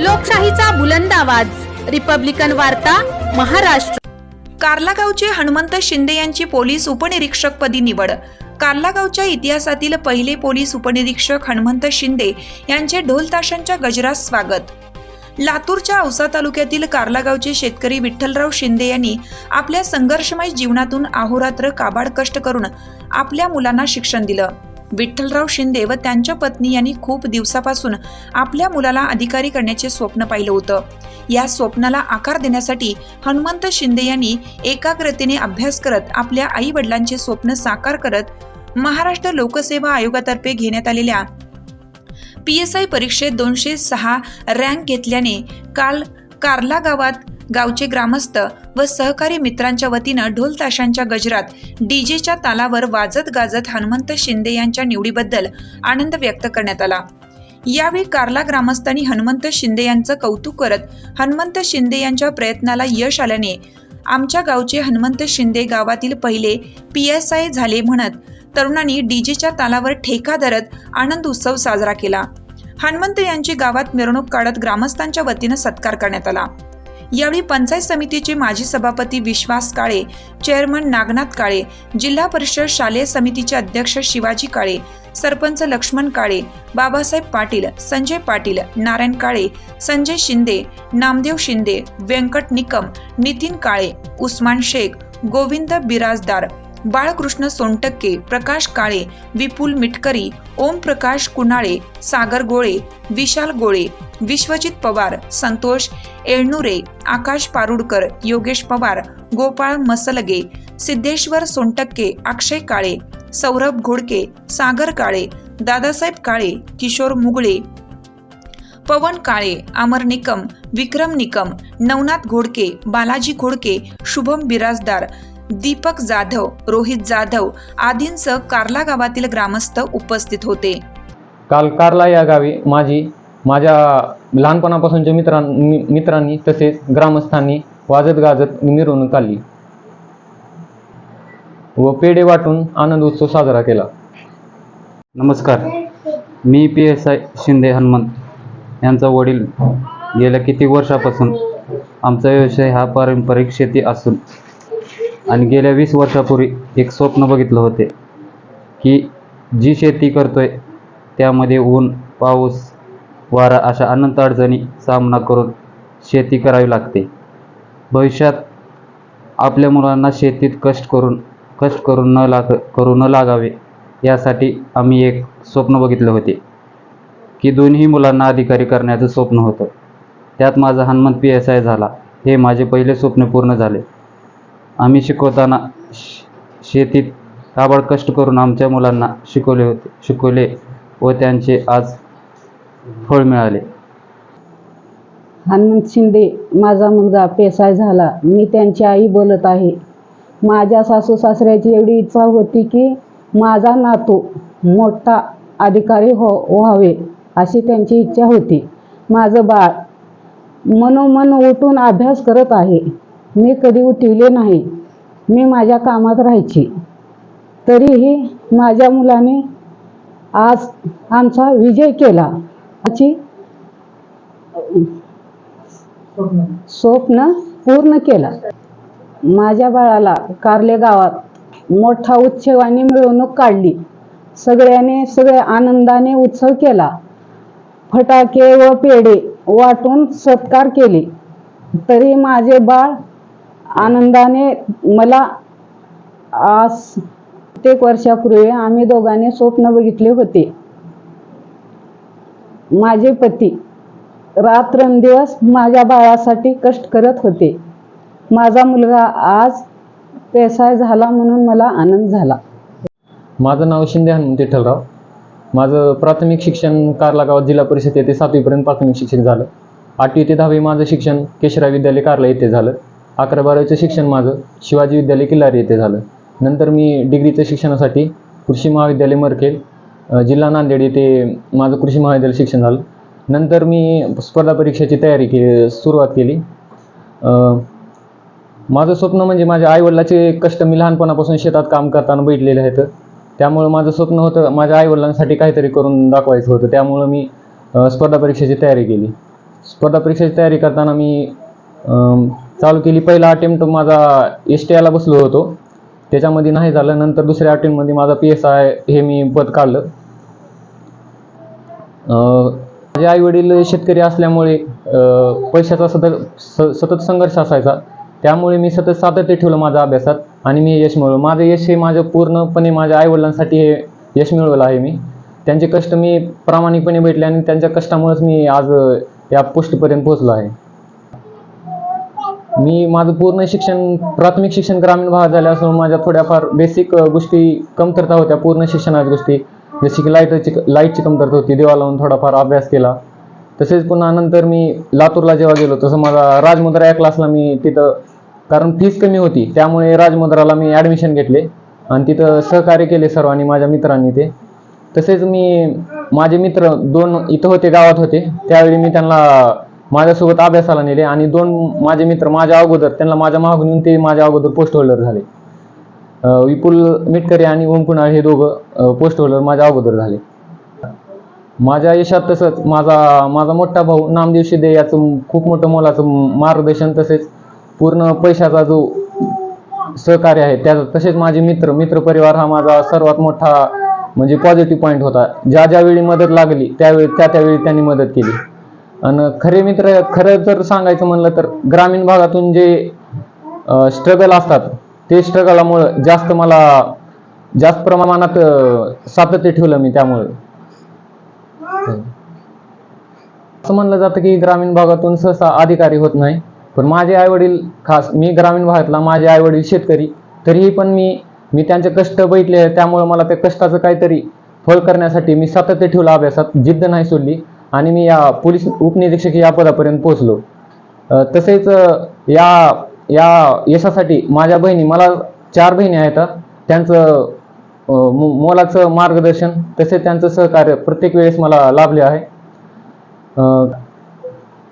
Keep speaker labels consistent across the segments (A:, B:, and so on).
A: लोकशाहीचा बुलंद आवाज. रिपब्लिकन वार्ता महाराष्ट्र.
B: कार्लागावचे हनुमंत शिंदे यांची पोलीस उपनिरीक्षकपदी निवड. कार्लागावच्या इतिहासातील पहिले पोलीस उपनिरीक्षक हनुमंत शिंदे यांचे ढोल ताशांच्या गजरात स्वागत. लातूरच्या औसा तालुक्यातील कार्लागावचे शेतकरी विठ्ठलराव शिंदे यांनी आपल्या संघर्षमय जीवनातून अहोरात्र काबाड कष्ट करून आपल्या मुलांना शिक्षण दिलं. विठ्ठलराव शिंदे व त्यांच्या पत्नी यांनी खूप दिवसापासून आपल्या मुलाला अधिकारी करण्याचे स्वप्न पाहिलं होतं. या स्वप्नाला आकार देण्यासाठी हनुमंत शिंदे यांनी एकाग्रतेने अभ्यास करत आपल्या आई वडिलांचे स्वप्न साकार करत महाराष्ट्र लोकसेवा आयोगातर्फे घेण्यात आलेल्या पी एस आय परीक्षेत दोनशे सहा रँक घेतल्याने काल कार्ला गावात गावचे ग्रामस्थ व सहकारी मित्रांच्या वतीनं ढोल ताशांच्या गजरात डीजेच्या तालावर वाजत गाजत हनुमंत शिंदे यांच्या निवडीबद्दल आनंद व्यक्त करण्यात आला. यावेळी कार्ला ग्रामस्थांनी हनुमंत शिंदे यांचं कौतुक करत हनुमंत शिंदे यांच्या प्रयत्नाला यश आल्याने आमच्या गावचे हनुमंत शिंदे गावातील पहिले पी एस आय झाले म्हणत तरुणांनी डीजेच्या तालावर ठेका धरत आनंद उत्सव साजरा केला. हनुमंत यांची गावात मिरवणूक काढत ग्रामस्थांच्या वतीनं सत्कार करण्यात आला. यावेळी पंचायत समितीचे माजी सभापती विश्वास काळे चेअरमन नागनाथ काळे जिल्हा परिषद शालेय समितीचे अध्यक्ष शिवाजी काळे सरपंच लक्ष्मण काळे बाबासाहेब पाटील संजय पाटील नारायण काळे संजय शिंदे नामदेव शिंदे व्यंकट निकम नितीन काळे उस्मान शेख गोविंद बिराजदार बाळकृष्ण सोनटक्के प्रकाश काळे विपुल मिटकरी ओम प्रकाश कुणाळे सागर गोळे विशाल गोळे विश्वजित पवार संतोष एळनुरे आकाश पारुडकर योगेश पवार गोपाळ मसलगे सिद्धेश्वर सोनटक्के अक्षय काळे सौरभ घोडके सागर काळे दादासाहेब काळे किशोर मुगळे पवन काळे अमर निकम विक्रम निकम नवनाथ घोडके बालाजी घोडके शुभम बिराजदार दीपक जाधव रोहित जाधव आदींसह कार्ला गावातील ग्रामस्थ उपस्थित होते.
C: काल कार्ला या गावी माझी माझ्या लहानपणापासूनच्या मित्रां मि- मित्रांनी तसेच ग्रामस्थांनी वाजत गाजत मिरवणूक काढली व पेढे वाटून आनंद उत्सव साजरा केला.
D: नमस्कार. मी P S I Shinde Hanumant. यांचा वडील गेल्या किती वर्षापासून आमचा व्यवसाय हा पारंपरिक शेती असून आणि गेल्या वीस वर्षापूर्वी एक स्वप्न बघितलं होते की जी शेती करतोय त्यामध्ये ऊन पाऊस वारा अशा अनंत अडचणी सामना करून शेती करावी लागते. भविष्यात आपल्या मुलांना शेतीत कष्ट करून कष्ट करून न लाग करू न लागावे यासाठी आम्ही एक स्वप्न बघितले होते की दोन्ही मुलांना अधिकारी करण्याचं स्वप्न होतं. त्यात माझा हनुमंत पी एस आय झाला. हे माझे पहिले स्वप्न पूर्ण झाले. आम्ही शिकवताना शेतीत राबड कष्ट करून आमच्या मुलांना शिकवले होते शिकवले व त्यांचे आज फळ मिळाले.
E: हनुमंत शिंदे माझा मुलगा पेसाय झाला. मी त्यांची आई बोलत आहे. माझ्या सासू सासऱ्याची एवढी इच्छा होती की माझा नातू मोठा अधिकारी हो व्हावे अशी त्यांची इच्छा होती. माझं बाळ मनोमन उठून अभ्यास करत आहे. मी कधी उठवले नाही. मी माझ्या कामात राहायची. तरीही माझ्या मुलाने आज आमचा विजय केला अशी स्वप्न पूर्ण केला. माझ्या बाळाला कार्ले गावात मोठा उत्सवाने मिरवणूक काढली. सगळ्याने सगळ्या आनंदाने उत्सव केला. फटाके व पेढे वाटून सत्कार केले. तरी माझे बाळ आनंदाने मला आज प्रत्येक वर्षापूर्वी आम्ही दोघांनी स्वप्न बघितले होते. माझे पती रात्रंदिवस माझ्या बाळासाठी कष्ट करत होते. माझा मुलगा आज पेसाय झाला म्हणून मला आनंद झाला.
C: माझं नाव शिंदे हनुमंत विठ्ठलराव माझं प्राथमिक शिक्षण कार्ला गावात जिल्हा परिषद येथे सातवीपर्यंत प्राथमिक शिक्षण झालं. आठवी ते दहावी माझं शिक्षण केशरा विद्यालय कार्ला येथे झालं. अकरा बारावीचं शिक्षण माझं. शिवाजी विद्यालय किल्लारी येथे झालं. नंतर मी डिग्रीचं शिक्षणासाठी कृषी महाविद्यालय मरखेल जिल्हा नांदेड येथे माझं कृषी महाविद्यालय शिक्षण झालं. नंतर मी स्पर्धा परीक्षेची तयारी के सुरुवात केली. माझं स्वप्न म्हणजे माझ्या आईवडिलाचे कष्ट मी लहानपणापासून शेतात काम करताना बैठलेले आहेत. त्यामुळं माझं स्वप्न होतं माझ्या आईवडिलांसाठी काहीतरी करून दाखवायचं होतं. त्यामुळं मी स्पर्धा परीक्षेची तयारी केली. स्पर्धा परीक्षेची तयारी करताना मी चालू केली. पहिला अटेम्प्ट माझा एस टी आयला बसलो होतो. त्याच्यामध्ये नाही झालं. नंतर दुसऱ्या अटेम्प्टमध्ये माझा पी एस आय हे मी पद काढलं. माझे आई वडील शेतकरी असल्यामुळे पैशाचा सतत स सतत संघर्ष असायचा. त्यामुळे मी सतत सातत्य ठेवलं माझ्या अभ्यासात आणि मी यश मिळवलं. माझं यश हे माझं पूर्णपणे माझ्या आईवडिलांसाठी हे यश मिळवलं आहे मी. त्यांचे कष्ट मी प्रामाणिकपणे भेटले आणि त्यांच्या कष्टामुळेच मी आज या पोस्टपर्यंत पोहोचलो आहे. मी माझं पूर्ण शिक्षण प्राथमिक शिक्षण ग्रामीण भागात झालं असून माझ्या थोड्याफार बेसिक गोष्टी कमतरता होत्या पूर्ण शिक्षणाच्या गोष्टी. जशी की लाईटची लाईटची कमतरता होती देवा लावून थोडाफार अभ्यास केला. तसेच पुन्हा नंतर मी लातूरला जेव्हा गेलो तसं माझा राजमुद्रा या क्लासला मी तिथं कारण फीस कमी होती त्यामुळे राजमुद्राला मी ॲडमिशन घेतले. आणि तिथं सहकार्य केले सर्वांनी माझ्या मित्रांनी ते. तसेच मी माझे मित्र दोन इथं होते गावात होते. त्यावेळी मी त्यांना माझ्यासोबत अभ्यासाला नेले आणि दोन माझे मित्र माझ्या अगोदर त्यांना माझ्या मागून येऊन ते माझ्या अगोदर पोस्ट होल्डर झाले. विपुल मिटकरे आणि ओम कुणाळ हे दोघं पोस्ट होल्डर माझ्या अगोदर झाले. माझ्या यशात तसंच माझा माझा मोठा भाऊ नामदेव शिदे याचं खूप मोठं मोलाचं मार्गदर्शन तसेच पूर्ण पैशाचा जो सहकार्य आहे त्याचा तसेच माझे मित्र मित्रपरिवार हा माझा सर्वात मोठा म्हणजे पॉझिटिव्ह पॉईंट होता. ज्या ज्यावेळी मदत लागली त्यावेळी त्या त्यावेळी त्यांनी मदत केली. आणि खरे मित्र खरं जर सांगायचं म्हणलं तर ग्रामीण भागातून जे स्ट्रगल असतात ते स्ट्रगलामुळं जास्त मला जास्त प्रमाणात सातत्य ठेवलं मी त्यामुळे. असं म्हणलं जातं की ग्रामीण भागातून सहसा अधिकारी होत नाही. पण माझे आईवडील खास मी ग्रामीण भागातला माझे आईवडील शेतकरी तरीही पण मी मी त्यांचे कष्ट बघितले त्यामुळे मला त्या कष्टाचं काहीतरी फळ करण्यासाठी मी सातत्य ठेवलं अभ्यासात जिद्द नाही सोडली. आणि मी या पोलीस उपनिरीक्षक या पदापर्यंत पोहोचलो. तसेच या या यशासाठी माझ्या बहिणी मला चार बहिणी आहेत त्यांचं मोलाचं मार्गदर्शन तसेच त्यांचं सहकार्य प्रत्येक वेळेस मला लाभले आहे.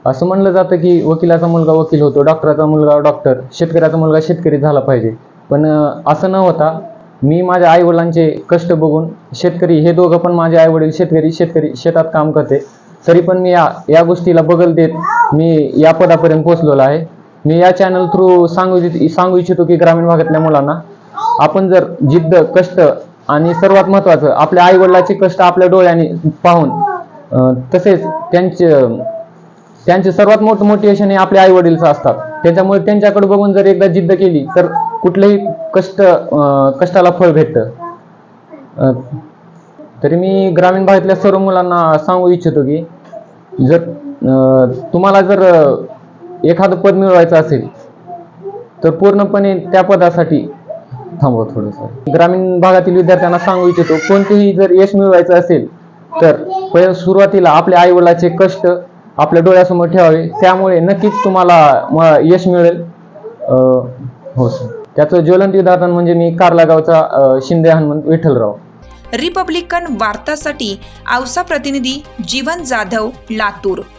C: असं म्हणलं जातं की वकिलाचा मुलगा वकील होतो डॉक्टराचा मुलगा डॉक्टर शेतकऱ्याचा मुलगा शेतकरी झाला पाहिजे. पण असं न होता मी माझ्या आईवडिलांचे कष्ट बघून शेतकरी हे दोघं पण माझे आईवडील शेतकरी शेतकरी शेतात काम करते. तरी पण मी या या गोष्टीला बगल देत मी या पदापर्यंत पोहोचलेलो आहे. मी या चॅनल थ्रू सांगू सांगू इच्छितो की ग्रामीण भागातल्या मुलांना आपण जर जिद्द कष्ट आणि सर्वात महत्त्वाचं आपल्या आईवडिलाचे कष्ट आपल्या डोळ्याने पाहून तसेच त्यांचे त्यांचे सर्वात मोठं मोटिवेशन हे आपले आई वडीलचं असतात. त्याच्यामुळे त्यांच्याकडे बघून जर एकदा जिद्द केली तर कुठलंही कष्ट कष्टाला फळ भेटतं. तरी मी ग्रामीण भागातल्या सर्व मुलांना सांगू इच्छितो की जर तुम्हाला जर एखादं पद मिळवायचं असेल तर पूर्णपणे त्या पदासाठी थांबवा थोडंसं. ग्रामीण भागातील विद्यार्थ्यांना सांगू इच्छितो कोणतेही जर यश मिळवायचं असेल तर पहिल्या सुरुवातीला आपल्या आईवडिलाचे कष्ट आपल्या डोळ्यासमोर ठेवावे. त्यामुळे नक्कीच तुम्हाला म- यश मिळेल. हो सर. त्याचं ज्वलंत उदाहरण म्हणजे मी कारला गावचा शिंदे हनुमंत विठ्ठलराव.
B: रिपब्लिकन वार्तासाठी औसा प्रतिनिधी जीवन जाधव लातूर.